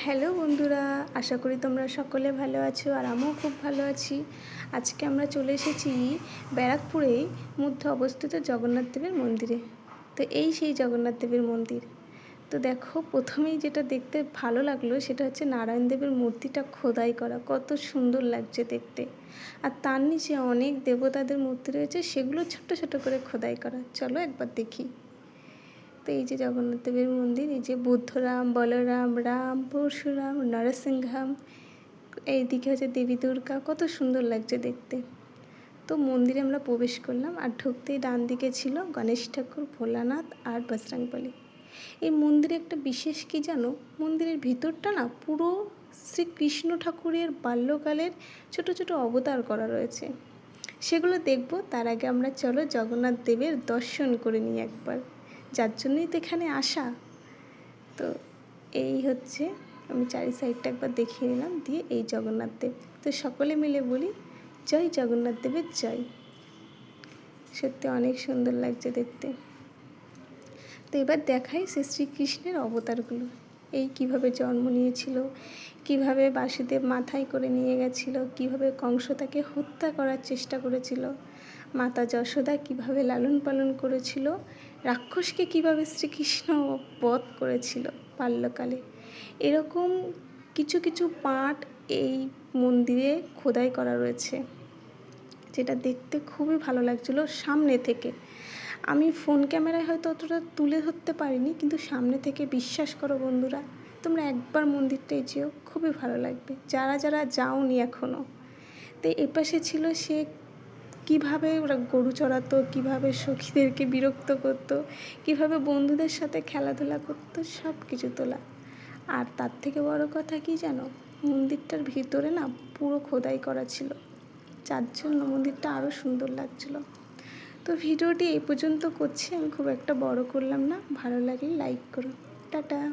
Hello বন্ধুরা, আশা করি তোমরা সকলে ভালো আছো আর আমিও খুব ভালো আছি। আজকে আমরা চলে এসেছি ব্যারাকপুরে মধ্যে অবস্থিত জগন্নাথ দেবের মন্দিরে। তো এই সেই জগন্নাথ দেবের মন্দির। তো দেখো, প্রথমেই যেটা দেখতে ভালো লাগল সেটা হচ্ছে নারায়ণ দেবের মূর্তিটা খোদাই করা, কত সুন্দর লাগছে দেখতে। আর তার নিচে অনেক দেবতাদের মূর্তি রয়েছে, সেগুলো ছোট ছোট করে খোদাই করা। চলো একবার দেখি। তো এই যে জগন্নাথ দেবের মন্দির, এই যে বুদ্ধরাম, বলরাম, রাম, পরশুরাম, নরসিংহাম এইদিকে হচ্ছে দেবী দুর্গা, কত সুন্দর লাগছে দেখতে। তো মন্দিরে আমরা প্রবেশ করলাম আর ঢুকতেই ডান দিকে ছিল গণেশ ঠাকুর, ভোলানাথ আর বজরংবলী এই মন্দিরে একটা বিশেষ কি জানো, মন্দিরের ভিতরটা না পুরো শ্রীকৃষ্ণ ঠাকুরের বাল্যকালের ছোট ছোট অবতার করা রয়েছে। সেগুলো দেখব, তার আগে আমরা চলো জগন্নাথ দেবের দর্শন করে নিই একবার। যার জন্যই তো এখানে আসা। তো এই হচ্ছে, আমি চারি সাইডটা একবার দেখিয়ে নিলাম, দিয়ে এই জগন্নাথ দেব। তো সকলে মিলে বলি, জয় জগন্নাথ দেবের জয়। সত্যি অনেক সুন্দর লাগছে দেখতে। তো এবার দেখাই সে শ্রীকৃষ্ণের অবতারগুলো। এই কীভাবে জন্ম নিয়েছিল, কীভাবে বাসুদেব মাথায় করে নিয়ে গেছিল, কীভাবে কংস তাকে হত্যা করার চেষ্টা করেছিল মাতা যশোদা কীভাবে লালন পালন করেছিল, রাক্ষসকে কীভাবে শ্রীকৃষ্ণ বধ করেছিল বাল্যকালে। এরকম কিছু কিছু পাঠ এই মন্দিরে খোদাই করা রয়েছে, যেটা দেখতে খুবই ভালো লাগছিল সামনে থেকে। আমি ফোন ক্যামেরায় হয়তো অতটা তুলে ধরতে পারিনি, কিন্তু সামনে থেকে বিশ্বাস করো বন্ধুরা, তোমরা একবার মন্দিরটায় যেও খুবই ভালো লাগবে। যারা যারা যাওনি এখনও তো এপাশে ছিল সে কীভাবে ওরা গরু চড়াতো, কীভাবে সখীদেরকে বিরক্ত করতো, কীভাবে বন্ধুদের সাথে খেলাধুলা করতো, সব কিছু তোলা। আর তার থেকে বড় কথা কি জানো? মন্দিরটার ভিতরে না পুরো খোদাই করা ছিল। যার জন্য মন্দিরটা আরও সুন্দর লাগছিল। তো ভিডিওটি এই পর্যন্ত করছি। আমি খুব একটা বড় করলাম না। ভালো লাগলে লাইক করো। টাটা।